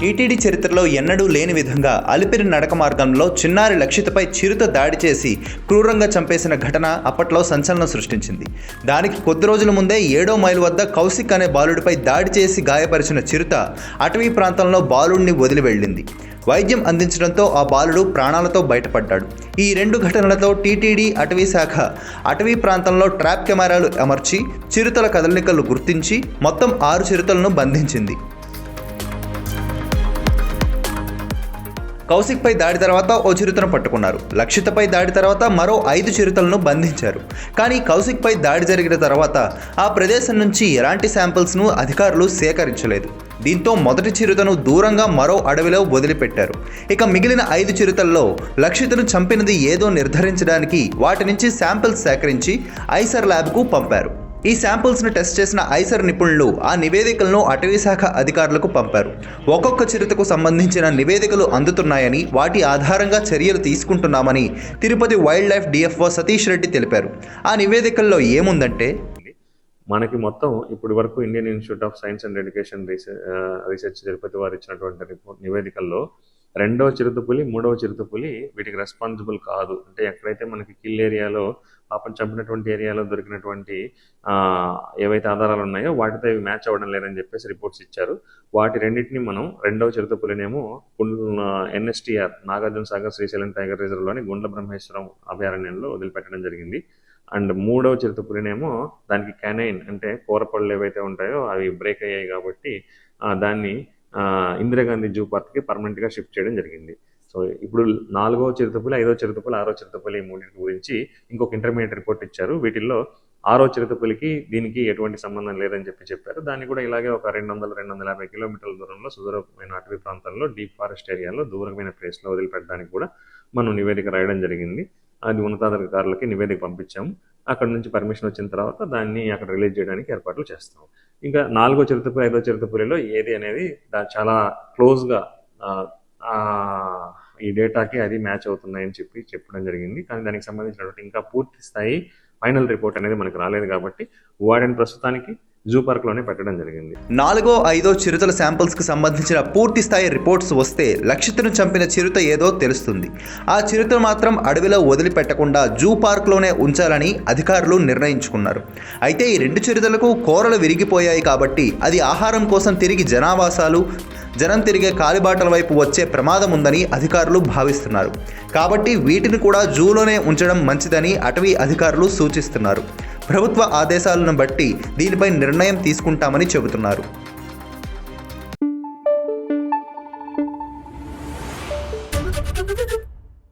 TTD చరిత్రలో ఎన్నడూ లేని విధంగా అలిపిరి నడక మార్గంలో చిన్నారి లక్షితపై చిరుత దాడి చేసి క్రూరంగా చంపేసిన ఘటన అప్పట్లో సంచలనం సృష్టించింది. దానికి కొద్ది రోజుల ముందే ఏడో మైలు వద్ద కౌశిక్ అనే బాలుడిపై దాడి చేసి గాయపరిచిన చిరుత అటవీ ప్రాంతంలో బాలుడిని వదిలి వెళ్ళింది. వైద్యం అందించడంతో ఆ బాలుడు ప్రాణాలతో బయటపడ్డాడు. ఈ రెండు ఘటనలతో టీటీడీ అటవీ శాఖ అటవీ ప్రాంతంలో ట్రాప్ కెమెరాలు అమర్చి చిరుతల కదలికలు గుర్తించి మొత్తం ఆరు చిరుతలను బంధించింది. కౌశిక్పై దాడి తర్వాత ఓ చిరుతను పట్టుకున్నారు. లక్షితపై దాడి తర్వాత మరో ఐదు చిరుతలను బంధించారు. కానీ కౌశిక్పై దాడి జరిగిన తర్వాత ఆ ప్రదేశం నుంచి ఎలాంటి శాంపిల్స్ను అధికారులు సేకరించలేదు. దీంతో మొదటి చిరుతను దూరంగా మరో అడవిలో వదిలిపెట్టారు. ఇక మిగిలిన ఐదు చిరుతల్లో లక్షితను చంపినది ఏదో నిర్ధారించడానికి వాటి నుంచి శాంపిల్స్ సేకరించి ఐసర్ ల్యాబ్కు పంపారు. ఈ శాంపుల్స్ను టెస్ట్ చేసిన ఐసర్ నిపుణులు ఆ నివేదికలను అటవీ శాఖ అధికారులకు పంపారు. ఒక్కొక్క చిరుతకు సంబంధించిన నివేదికలు అందుతున్నాయని వాటి ఆధారంగా చర్యలు తీసుకుంటున్నామని Tirupati wildlife DFO Satish Reddy తెలిపారు. ఆ నివేదికల్లో ఏముందంటే? మనకి మొత్తం ఇప్పటి వరకు Indian Institute of Science and Education Research Research Tirupati వారు ఇచ్చినటువంటి రిపోర్ట్ నివేదికల్లో రెండవ చిరుతపులి మూడవ చిరుతపులి వీటికి రెస్పాన్సిబుల్ కాదు. అంటే ఎక్కడైతే మనకి కిల్ ఏరియాలో పాపం చంపినటువంటి ఏరియాలో దొరికినటువంటి ఏవైతే ఆధారాలు ఉన్నాయో వాటితో ఇవి మ్యాచ్ అవ్వడం లేదని చెప్పేసి రిపోర్ట్స్ ఇచ్చారు. వాటి రెండింటిని మనం రెండవ చిరుతపులినేమో ఎన్ఎస్టీఆర్ నాగార్జున సాగర్ శ్రీశైలం టైగర్ రిజర్వ్లోని గుండ్ల బ్రహ్మేశ్వరం అభయారణ్యంలో వదిలిపెట్టడం జరిగింది. అండ్ మూడవ చిరుతపులినేమో దానికి కెనైన్ అంటే కూరపళ్ళు ఏవైతే ఉంటాయో అవి బ్రేక్ అయ్యాయి కాబట్టి దాన్ని ఇందిరాగాంధీ జూ పార్క్కి పర్మనెంట్గా షిఫ్ట్ చేయడం జరిగింది. సో ఇప్పుడు నాలుగో చిరుతపులి ఐదో చిరుతపులి ఆరో చిరుతపులి మూడింటి గురించి ఇంకొక ఇంటర్మీడియట్ రిపోర్ట్ ఇచ్చారు. వీటిల్లో ఆరో చిరుతపులికి దీనికి ఎటువంటి సంబంధం లేదని చెప్పి చెప్పారు. దాన్ని కూడా ఇలాగే ఒక రెండు వందల రెండు వందల యాభై కిలోమీటర్ల దూరంలో సుదూరమైన అటవీ ప్రాంతంలో డీప్ ఫారెస్ట్ ఏరియాలో దూరమైన ప్లేస్లో వదిలిపెట్టడానికి కూడా మనం నివేదిక రాయడం జరిగింది. అది ఉన్నతాధికారులకి నివేదిక పంపించాము. అక్కడ నుంచి పర్మిషన్ వచ్చిన తర్వాత దాన్ని అక్కడ రిలీజ్ చేయడానికి ఏర్పాట్లు చేస్తాం ఇంకా నాలుగో చిరుతపులి ఐదో చిరుతపులిలో ఏది అనేది చాలా క్లోజ్గా ఈ డేటాకి అది మ్యాచ్ అవుతున్నాయని చెప్పి చెప్పడం జరిగింది. కానీ దానికి సంబంధించినటువంటి ఇంకా పూర్తి స్థాయి ఫైనల్ రిపోర్ట్ అనేది మనకు రాలేదు కాబట్టి వాటిని ప్రస్తుతానికి జూ పార్క్లోనే పెట్టడం జరిగింది. నాలుగో ఐదో చిరుతల శాంపిల్స్కి సంబంధించిన పూర్తి స్థాయి రిపోర్ట్స్ వస్తే లక్షితను చంపిన చిరుత ఏదో తెలుస్తుంది. ఆ చిరుత మాత్రం అడవిలో వదిలిపెట్టకుండా జూ పార్క్లోనే ఉంచాలని అధికారులు నిర్ణయించుకున్నారు. అయితే ఈ రెండు చిరుతలకు కూరలు విరిగిపోయాయి కాబట్టి అది ఆహారం కోసం తిరిగి జనావాసాలు జనం తిరిగే కాలిబాటల వైపు వచ్చే ప్రమాదం ఉందని అధికారులు భావిస్తున్నారు. కాబట్టి వీటిని కూడా జూలోనే ఉంచడం మంచిదని అటవీ అధికారులు సూచిస్తున్నారు. ప్రభుత్వ ఆదేశాలను బట్టి దీనిపై నిర్ణయం తీసుకుంటామని చెబుతున్నారు.